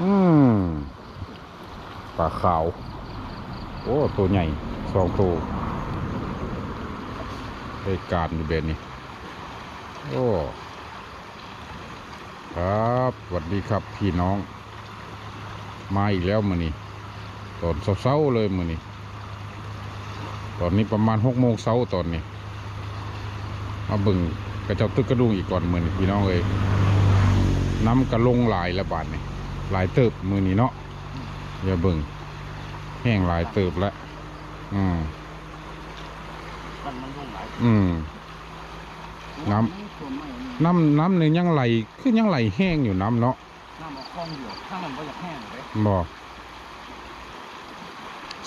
อืมปลาขาว โอ้ ตัวใหญ่สองตัวได้การอยู่เบนนี้โอ้ ครับสวัสดีครับพี่น้อง มาอีกแล้วมือนี้ตอนเช้าๆเลยมือนี้ตอนนี้ประมาณหกโมงเช้าตอนนี้ มาบึงกระเจ้าตึกกระดุงอีกก่อนมือนี้พี่น้องเอ้ยน้ำกระลงหลายละบาทนี่ หลายเติบมือนี้เนาะอย่าเบิ่งแห้งหลายเติบแล้วอืมมันมันลงหลายอืม น้ส่วนใหม่นี่น้ำน้ำเนี่ยยังไหลคือยังไหลแห้งอยู่น้ำเนาะน้ำออกคลองอยู่ถ้ามันก็อยากแห้งเลยบอก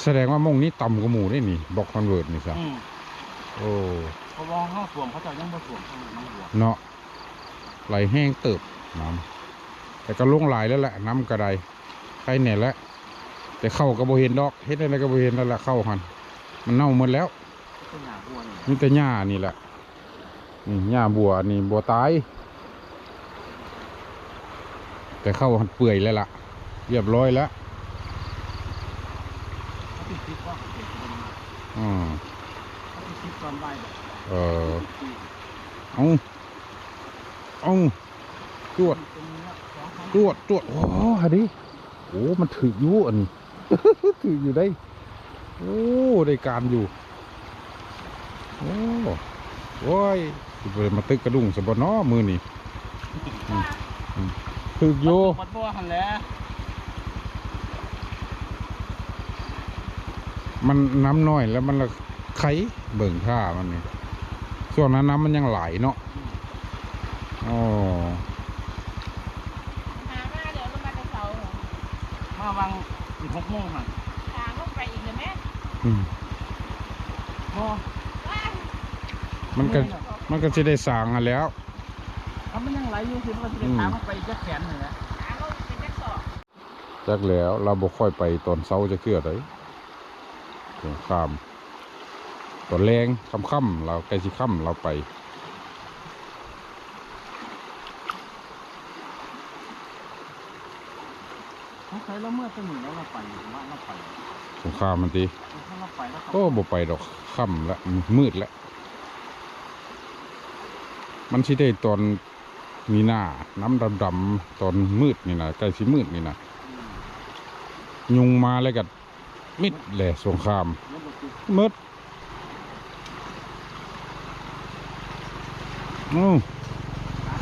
แสดงว่ามงนี้ต่ำกว่าหมูได้นี่บอกคอนเวิร์ตนี่ซะอืมโอ้เพราะว่าห้าสวมเขาจะยังบ่สวมข้างในน้ำหัวเนาะไหลแห้งเติบน้ำ แต่ก็ลงหลายแล้วแหละน้ำกระไดใครเนี่ยแหละแต่เข้าก็บ่เห็นดอกเฮ็ดอะไรก็บ่เห็นแล้วแหละเข้าหันมันเน่าหมดแล้วนี่แต่หญ้านี่แหละนี่หญ้าบัวนี่บัวตาย แต่เข้าหันเปื่อยแล้วล่ะ เรียบร้อยแล้วอืมเอนใบแบบเออเอาเอาจวด เป็นเนื้อสองพันจวดจวดโอ้ฮะดิโอ้มันถืออยู่อันนี้ถืออยู่ได้ โอ้ได้การอยู่ โอ้โอ้ยสิบ่ได้มาตึกกระดุงสบนอมือนี่ถืออยู่วัดบัวหันแล้วมันน้ำน้อยแล้วมันละไข่เบิ่งท่ามันนี่ส่วนนั้นน้ำมันยังไหลเนาะอ๋อ หามาเดี๋ยวลงมาในเสาเหรอ มาวางสิบหกโมงหันทางลงไปอีกเลยแม่อืมบ่ว้ายมันก็มันก็จะได้สร้างอะแล้วถ้ามันยังไหลอยู่คือมันก็จะได้ตามเข้าไปจะแขนเลยแหละทางลงเป็นจักสอบจักแล้ว เราบ่ค่อยไปตอนเช้าจะเกลือเลยสงครามตอนแรงค่ำๆเราใกล้สิค่ำเราไป เขาเคยแล้วเมื่อตัวหนึ่งแล้วเราไปว่าเราไปสงครามมันตีถ้าเราไปแล้วเขาโอ้บ่ไปดอกค่ำละมืดแล้วมันสิได้ตอนมีหน้า น้ำดำๆตอนมืดนี่นะใกล้สิมืดนี่นะอืมยุงมาแล้วก็มิดแหละสงครามแล้วบ่ติดมืดอือ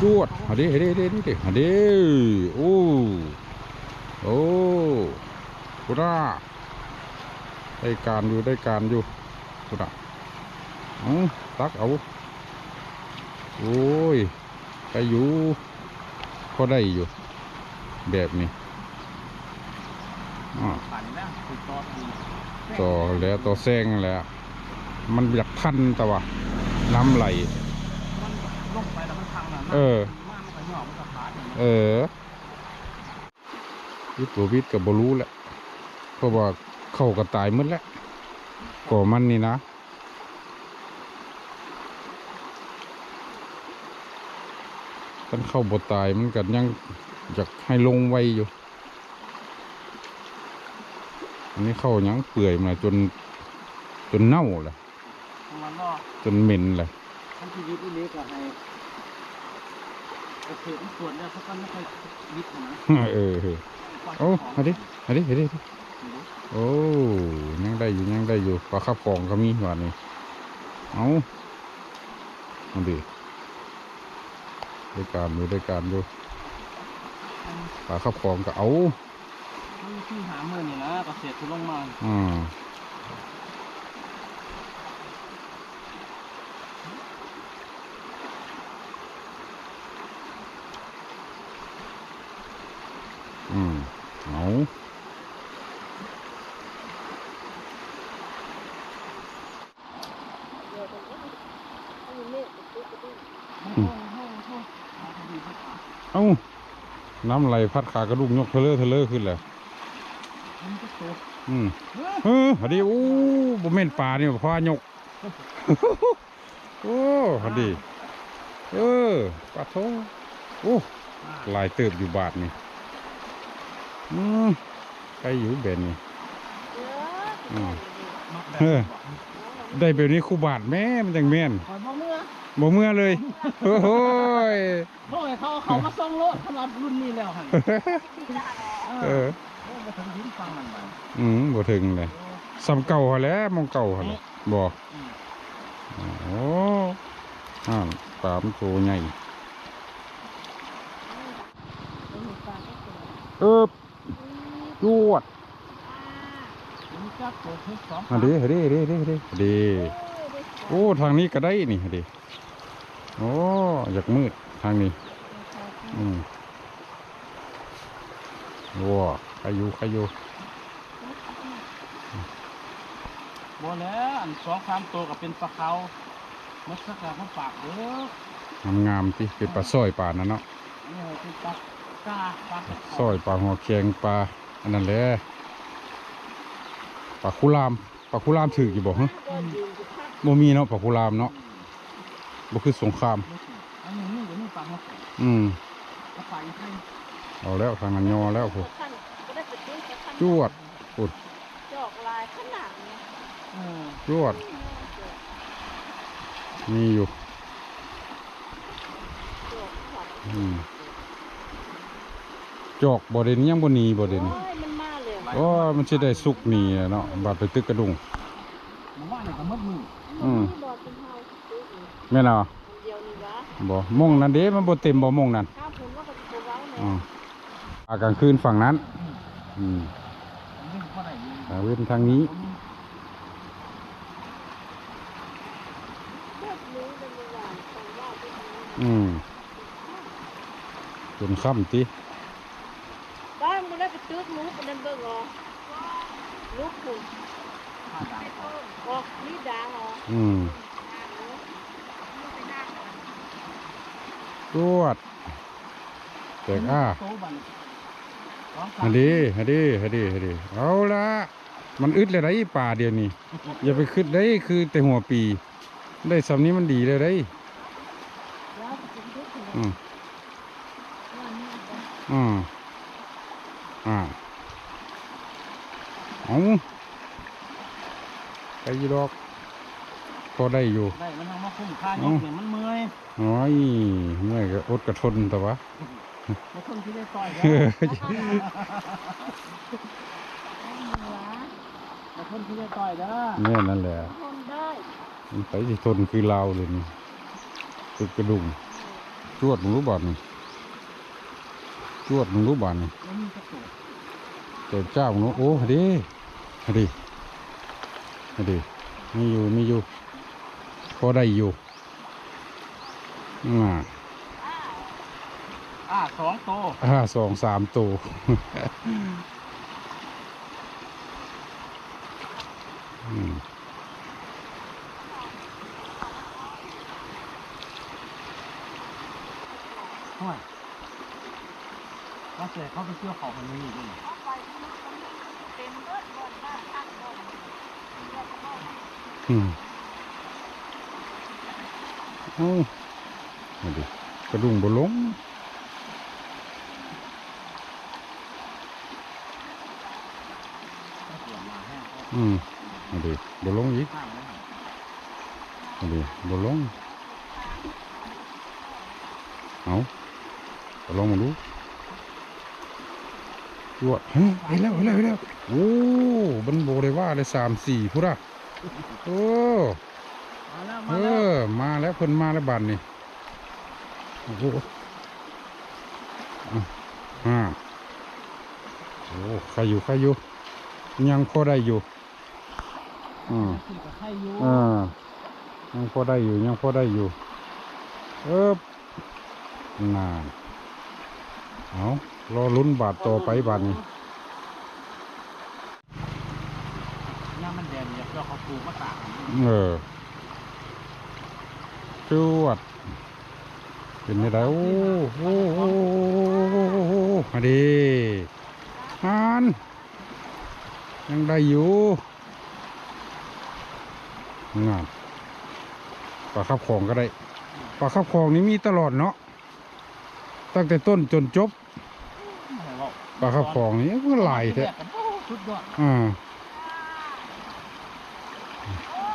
จวดหาดิหาดิหาดิหาดิหาดิโอ้โอ้ กุระได้การอยู่ได้การอยู่กุระอือตักเอาโอ้ยไปอยู่ก็ได้อยู่ แบบนี้อ่าปั่นแล้วติดต่อทีต่อแล้วต่อแซงแล้วมันอยากทันแต่ว่าน้ำไหลเออมันก็หย่ออย่างเออวิทย์ตัววิทย์กับบรู้แหละ เพราะว่าเข้าก็ตายหมดแล้วก่อมันนี่นะกันเข้าบตายมันก็ยังอยากให้ลงไวอยู่ อันนี้เข้ายังเปื่อยมาจนจนเน่าแหละมันก็จนเหม็นแหละท่านที่วิทย์อีเล็กอะให้โอเคมันส่วนแล้วเขาก็ไม่ค่อยวิทย์นะเออเออโอ้เอาดิเอาดิเอาดิเอาดิ โอ้ยังได้อยู่ยังได้อยู่ปลาข้าวกองก็มีหวานนี่เอาเอาดิได้การอยู่ได้การอยู่ปลาข้าวกองก็เอามันที่หาเมื่อนี่นะเกษตรทุลงมาอ่าอืมเอา โอ้โหโอ้โหเอาทำดีครับ เอา น้ำไหลพัดขากระดุกยกเทเลอร์เทเลอร์ขึ้นแล้วมันก็โตอืมเออพอดีโอ้บ่แม่นปลานี่พ่อยก โอ้พอดีเออปลาโทโอ้ลายเติบอยู่บาทนี่อืมใครอยู่เบนนี่อืมเออ ได้แบบนี้ครูบาทแม่มันจังแม่นคอยบ่เมื่อบ่เมื่อเลยโอ้โหยโอ้ยเขาเขามาส่งรถสำหรับรุ่นนี้แล้วหั่นเออโอ้มาถึงหินฟังมันไปอืมบ่ถึงเลยสำเก่าหั่นแหล้วมองเก่าหั่นแหละบ่อืมโอ้อ่านปลามนตัวใหญ่เอิบจวดมี จักตัวทุกสองอันเดีเดีเดีเดีเดีเดีโอ้ทางนี้ก็ได้นี่เดีโอ้อยากมืดทางนี้อืมว้าใครอยู่ใครอยู่บ่แล้วอันสองสามตัวก็เป็นปลาเขามัดสักกะเขาปากเด้องามๆติเป็นปลาสร้อยปลานั่นเนาะนี่เป็นปลากาปลาสร้อยปลาหัวแข็งปลาอันนั้นแหละ ปลาคุรามปลาคุรามถือกี่บอกฮะบ่มีเนาะปลาคุรามเนาะบ่คือสงครามอืมเอาแล้วทางนั้นยอแล้วพวกจวดปุดจอกลายขนาดนี้จวดมีอยู่อืมจอกบ่เด่นยังบ่หนีบ่เด่น โอ้ยมันมาเลยโอ้ยมันสิได้สุกหนีอะเนาะบาดไปตึกกระดุงหมู่บ้านนี่ก็มัดมืออืมบอดเป็นเฮาซื้ออีกแม่นอะอันเดียวนี่วะบ่มงนั่นเด้มันบ่เต็มบ่มงนั่นข้าวผลว่าก็จะเว้าแม่อืมอากลางคืนฝั่งนั้น อืมอันนี้ก็ได้อยู่ตาเว้นทางนี้เลือดรู้เป็นเมื่อวานตอนว่าที่นี้อืมจนค่ำติ บ้านมันได้ไปตึกลูกอันนั้นเบิ่งเหรอลูกคุณ ผ้าดาวเขา ออกนี่ด่างเหร ออืมจวดแตกอ้าโตบันสองสาฮัมนดีฮันดีฮันดีฮันดีเอาละมันอึดเลยได้ป่าเดียวนี้อย่าไปคึดได้คือแต่หัวปี ได้สำนี้มันดีเลยได้แล้วก็เป็นทุกข์อืมว่านี่ก็อืมอ่าเอาไปอยีดอก พอได้อยู่ได้มันทำมาคุ้มค่ายกเนี่ยมันเมื่อยน้อยเมื่อยก็อดกระทนแต่ว่าแล้วคนที่ได้ต่อยแล้เอวอแล้วคนที่ได้ต่อยแล้วแม่นั่นแหละทนได้มันไปที่ทนคือลาวเลยนี่ตึกกระดุงจวดมึงรู้บาทนี่จวดมึงรู้บาทนี่แล้วมีกระตุกแต่เจ้ามึงรู้โอ้ฮะดิฮะดิฮะดิมีอยู่มีอยู่ พอได้อยู่อ่าอ่าสองโตห้าสองสามตัวอืมห่วยว่าเสร็จเขาไปเชื่อเขาคนนี้ด้วยเอาไปที่นี่เป็นเบิดบนบ้านตั้งบนเรียกว่าอืม เอ้ามาดิกระดุงบลงอืมมาดิบลงอีกมาดิบลงเอาบลงมาดูจวเฮ้ยไปแล้วไปแล้วไปแล้วโอ้มันโบได้ว่าเลยสามสี่พุทธะโอ้ เอมาแล้วอมาแล้วเพิ่นมาแล้วบันนี่โอ้โหอะอ่าโอ้ใครอยู่ใครอยู่ ยังพอได้อยู่อืมขึ้นกับไข่อยู่อ่ายังพอได้อยู่ยังพอได้อยู่เอ๊บนานเอารอลุ้นบาทต่อไปบาทนี้ย่ามันแดงอยากจะเขาปลูกมะตากเออ จวดเป็นยังไงโอ้โหโอ้โหมาดีฮานยังได้อยู่งานปลาขับของก็ได้ปลาขับของนี้มีตลอดเนาะตั้งแต่ต้นจนจบปลาข้าวฟองนี่ก็หลายแท้อ่า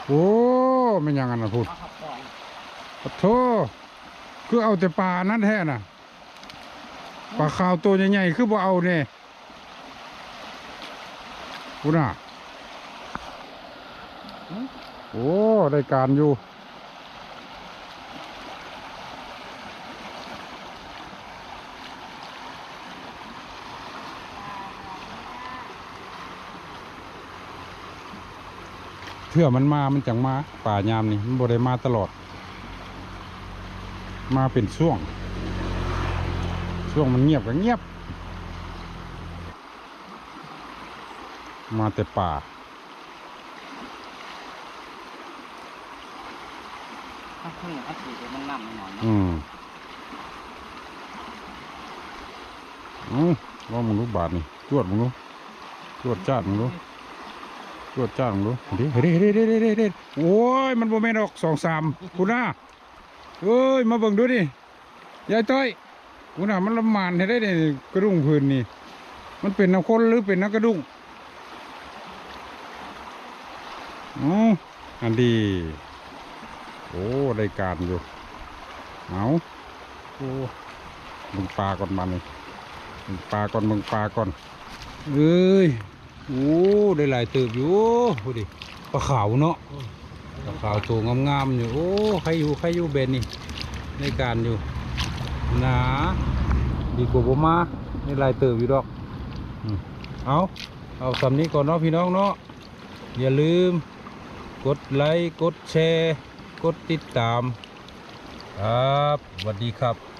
โอ้ไม่ยังกันนะพูด ปลาขับฟองปะโทคือเอาแต่ปลานั่นแท้น่ะปลาขาวตัวใหญ่ๆคือบ่เอาเนี่ยพูดน่ะหืมโอ้ได้การอยู่เถื่อมันมา มันจังมา ป่ายามนี่ มันบ่ได้มาตลอด มาเป็นช่วง ช่วงมันเงียบก็เงียบ มาแต่ป่า ถ้าเพิ่งถ้าถือมันน้ำหน่อยๆนะอืมอืมว่ามึงรู้บาทนี่จวดมึงรู้จวดจ้าดมึงรู้จวดจ้าดมึงรู้เฮ้ยเฮ้ยเฮ้ยเฮ้ยเฮ้ยเฮ้ยเฮ้ยโอ้ยมันโบแม่นออกสองสามคุณน่า เอ้ยมาเบิ่งดูดิยายต้อยคุณน่ามันละมานให้ได้เนี่ยกระดุงพื้นนี่ มันเป็นน้ำข้นหรือเป็นน้ำกระดุงอ๋ออันดีโอ้ได้การอยู่เอาโอ้มึงปลาก่อนมันเลยมึงปลาก่อนมึงปลาก่อนเอ้ยโอ้ได้หลายเติบอยู่พูดดิปลาขาวเนาะปลา ขาวตัวงามๆอยู่ โอ้ใครอยู่ใครอยู่เบนนี่ ในการอยู่ หนา ดีกว่าผมมาในลายเติบอยู่ดอก เอาเอาสำนี้ก่อนเนาะพี่น้องเนาะ อย่าลืม กดไลค์ กดแชร์ กดติดตาม ครับสวัสดีครับ